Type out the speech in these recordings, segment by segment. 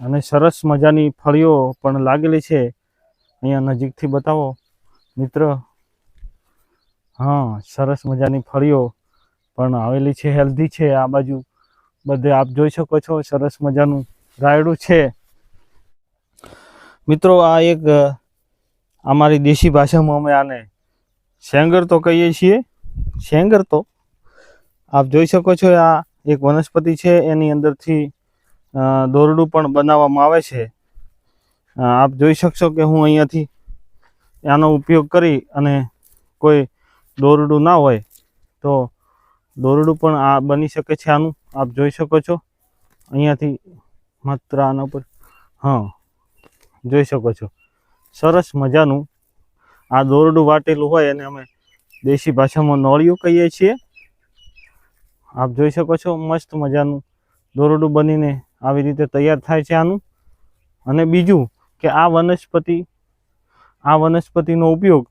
અને સરસ મજાની ફળીઓ પણ લાગેલી છે. અહીંયા નજીકથી બતાવો. મિત્ર, હા, સરસ મજાની ફળીઓ પણ આવેલી છે હેલ્ધી છે. આ બાજુ બધે આપ જોઈ શકો છો, સરસ મજાનું રાયડું છે. મિત્રો, આ એક અમારી દેશી ભાષામાં અમે આને શેંગર તો કહીએ છીએ. શેંગર તો આપ જોઈ શકો છો, આ એક વનસ્પતિ છે, એની અંદરથી દોરડું પણ બનાવવામાં આવે છે. આપ જોઈ શકશો કે હું અહીંયાથી આનો ઉપયોગ કરી અને કોઈ દોરડું ના હોય, તો દોરડું પણ આ બની શકે છે આનું. આપ જોઈ શકો છો, અહીંયાથી માત્ર આના ઉપર, હા, જોઈ શકો છો. સરસ મજાનું આ દોરડું વાટેલું હોય, એને અમે દેશી ભાષામાં નળિયું કહીએ છીએ. આપ જોઈ શકો છો, મસ્ત મજાનું દોરડું બનીને આવી રીતે તૈયાર થાય છે આનું. અને બીજું કે આ વનસ્પતિ, આ વનસ્પતિનો ઉપયોગ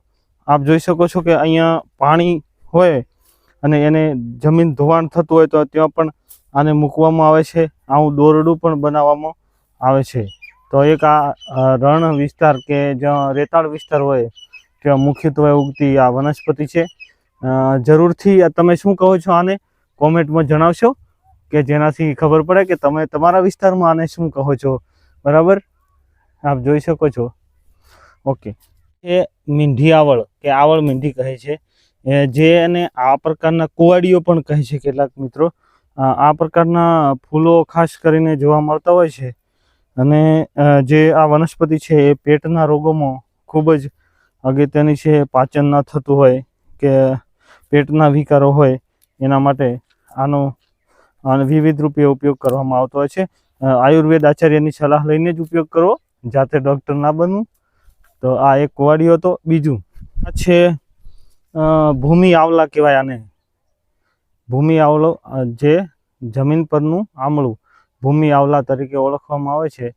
આપ જોઈ શકો છો કે અહીંયા પાણી હોય અને એને જમીન ધોવાણ થતું હોય તો ત્યાં પણ આને મૂકવામાં આવે છે. આવું દોરડું પણ બનાવવામાં આવે છે. તો એક આ રણ વિસ્તાર કે જ્યાં રેતાળ વિસ્તાર હોય, ત્યાં મુખ્યત્વે ઉગતી આ વનસ્પતિ છે. જરૂરથી તમે શું કહો છો આને? કોમેન્ટમાં જણાવશો કે જેનાથી ખબર પડે કે તમે તમારા વિસ્તારમાં આને શું કહો છો. બરાબર? આપ જોઈ શકો છો. ઓકે. એ મીંઢી આવળ, કે આવળ મીંઢી કહે છે. જે એને આ પ્રકારના કુવાડીઓ પણ કહે છે કેટલાક મિત્રો. આ પ્રકારના ફૂલો ખાસ કરીને જોવા મળતા હોય છે. અને જે આ વનસ્પતિ છે એ પેટના રોગોમાં ખૂબ જ અગત્યની છે પાચન ન થતું હોય કે પેટના વિકારો હોય એના માટે આનો વિવિધ રૂપે ઉપયોગ કરવામાં આવતો હોય છે. આયુર્વેદ આચાર્યની સલાહ લઈને જ ઉપયોગ કરવો, જાતે ડૉક્ટર ના બનવું. તો આ એક કોવાડિયો હતો. બીજું આ છે ભૂમિ આવલા કહેવાય આને. ભૂમિ આવલો જે જમીન પરનું આમળું, ભૂમિ આવલા તરીકે ઓળખવામાં આવે છે.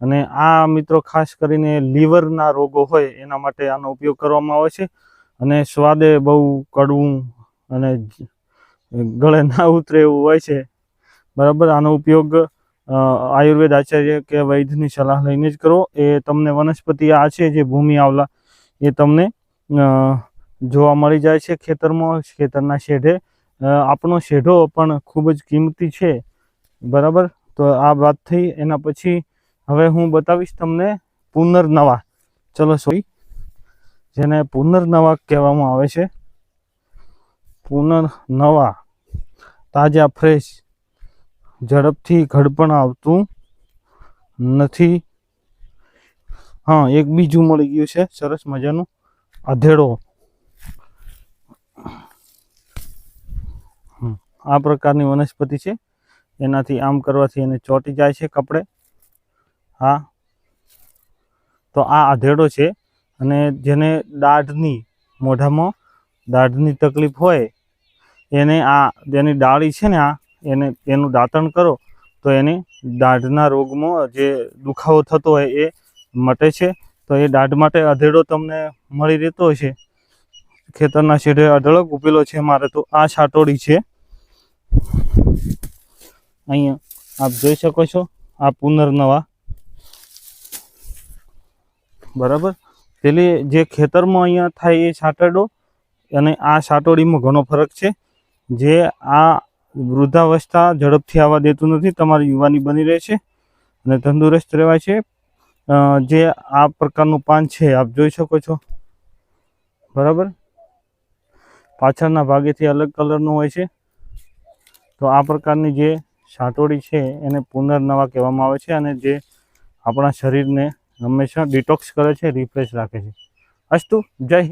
અને આ મિત્રો ખાસ કરીને લીવરના રોગો હોય એના માટે આનો ઉપયોગ કરવામાં આવે છે. અને સ્વાદે બહુ કડવું અને ગળે ના ઉતરે એવું હોય છે. બરાબર? આનો ઉપયોગ આયુર્વેદ આચાર્ય કે વૈદ્યની સલાહ લઈને જ કરો. એ તમને વનસ્પતિ આ છે જે ભૂમિ આવલા, એ તમને જોવા મળી જાય છે ખેતરમાં, ખેતરના શેઢે. આપણો શેઢો પણ ખૂબ જ કિંમતી છે. બરાબર? તો આ વાત થઈ. એના પછી હવે હું બતાવીશ તમને પુનર્નવા. ચલો સોરી જેને પુનર્નવા કહેવામાં આવે છે. પુનર્નવા તાજા, ફ્રેશ, ઝડપથી ઘડપણ આવતું નથી. હા, એક બીજું મળી ગયું છે, સરસ મજાનું અધેડો. આ પ્રકારની વનસ્પતિ છે, એનાથી આમ કરવાથી એને ચોંટી જાય છે કપડે. હા, તો આ અધેડો છે, અને જેને દાઢની મોઢામાં દાઢની તકલીફ હોય એને આ જેની ડાળી છે ને આ, એને એનું દાંતણ કરો, તો એને દાઢના રોગમાં જે દુખાવો થતો હોય એ મટે છે. તો એ દાઢ માટે અધેડો તમને મળી રહેતો હોય છે ખેતરના શેઢે અઢળક ઉભેલો છે મારે, તો આ છાટોડી છે. અહીંયા આપ જોઈ શકો છો, આ પુનર્નવા. બરાબર? પેલી જે ખેતરમાં અહીંયા થાય એ છાટડો અને આ છાટોડીમાં ઘણો ફરક છે. જે આ વૃદ્ધાવસ્થા ઝડપથી આવવા દેતું નથી, તમારી યુવાની બની રહે છે અને તંદુરસ્ત રહેવાય છે. જે આ પ્રકારનું પાન છે, આપ જોઈ શકો છો. બરાબર? પાછળના ભાગેથી અલગ કલરનું હોય છે. તો આ પ્રકારની જે છાટોડી છે, એને પુનર્નવા કહેવામાં આવે છે અને જે આપણા શરીરને હંમેશા ડિટોક્સ કરે છે રિફ્રેશ રાખે છે. અસ્તુ, જય.